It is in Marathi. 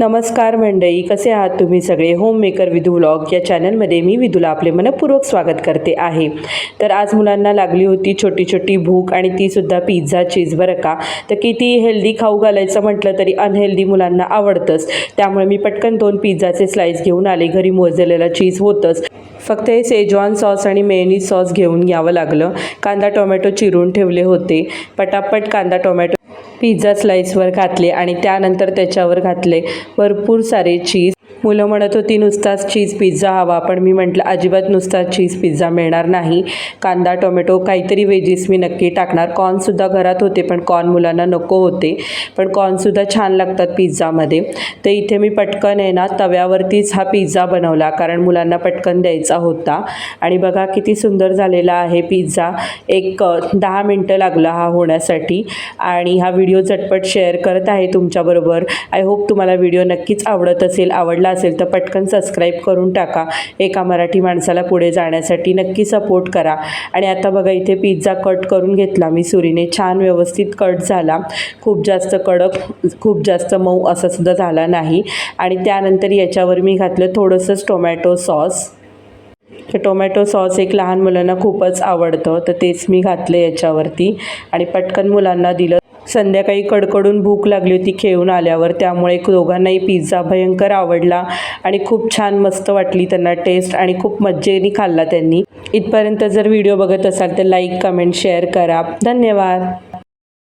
नमस्कार मंडळी कसे आहात तुम्ही सगळे? होम मेकर विधू व्लॉग या चॅनलमध्ये मी विधूला आपले मनपूर्वक स्वागत करते आहे. तर आज मुलांना लागली होती छोटी छोटी भूक आणि तीसुद्धा पिझ्झा चीज बरं का? तर किती हेल्दी खाऊ घालायचं म्हटलं तरी अनहेल्दी मुलांना आवडतंच. त्यामुळे मी पटकन दोन पिझ्झाचे स्लाईस घेऊन आले. घरी मोजलेला चीज होतंच. फक्त हे सेजवान सॉस आणि मेयोनीज सॉस घेऊन यावं लागलं. कांदा टोमॅटो चिरून ठेवले होते. पटापट कांदा टोमॅटो पिझ्झा स्लाईसवर घातले आणि त्यानंतर त्याच्यावर घातले भरपूर सारे चीज मुलं म्हणत होती नुसताच चीज पिझ्झा हवा. पण मी म्हटलं अजिबात नुसताच चीज पिझ्झा मिळणार नाही. कांदा टोमॅटो काहीतरी वेजीस मी नक्की टाकणार. कॉर्नसुद्धा घरात होते पण कॉर्न मुलांना नको होते. पण कॉर्नसुद्धा छान लागतात पिझ्झामध्ये तर इथे मी पटकन आहे ना तव्यावरतीच हा पिझ्झा बनवला कारण मुलांना पटकन द्यायचा होता. आणि बघा किती सुंदर झालेला आहे पिझ्झा एक दहा मिनटं लागला हा होण्यासाठी. आणि हा व्हिडिओ झटपट शेअर करत आहे तुमच्याबरोबर. आय होप तुम्हाला व्हिडिओ नक्कीच आवडत असेल. आवडला असेल तर पटकन सबस्क्राईब करून टाका. एका मराठी माणसाला पुढे जाण्यासाठी नक्की सपोर्ट करा. आणि आता बघा इथे पिझ्झा कट करून घेतला मी सुरीने. छान व्यवस्थित कट झाला. खूप जास्त कडक खूप जास्त मऊ असा सुद्धा झाला नाही. आणि त्यानंतर याच्यावर मी घातलं थोडंसंच टोमॅटो सॉस तर टोमॅटो सॉस एक लहान मुलांना खूपच आवडतं. तर तेच मी घातलं याच्यावरती. आणि पटकन मुलांना दिलं. संध्याकाळी कडकडून भूक लागली होती खेळून आल्यावर. त्यामुळे दोघांनाही पिझ्झा भयंकर आवडला आणि खूप छान मस्त वाटली त्यांना टेस्ट आणि खूप मज्जेने खाल्ला त्यांनी. इथपर्यंत जर व्हिडिओ बघत असाल तर लाईक कमेंट शेअर करा. धन्यवाद.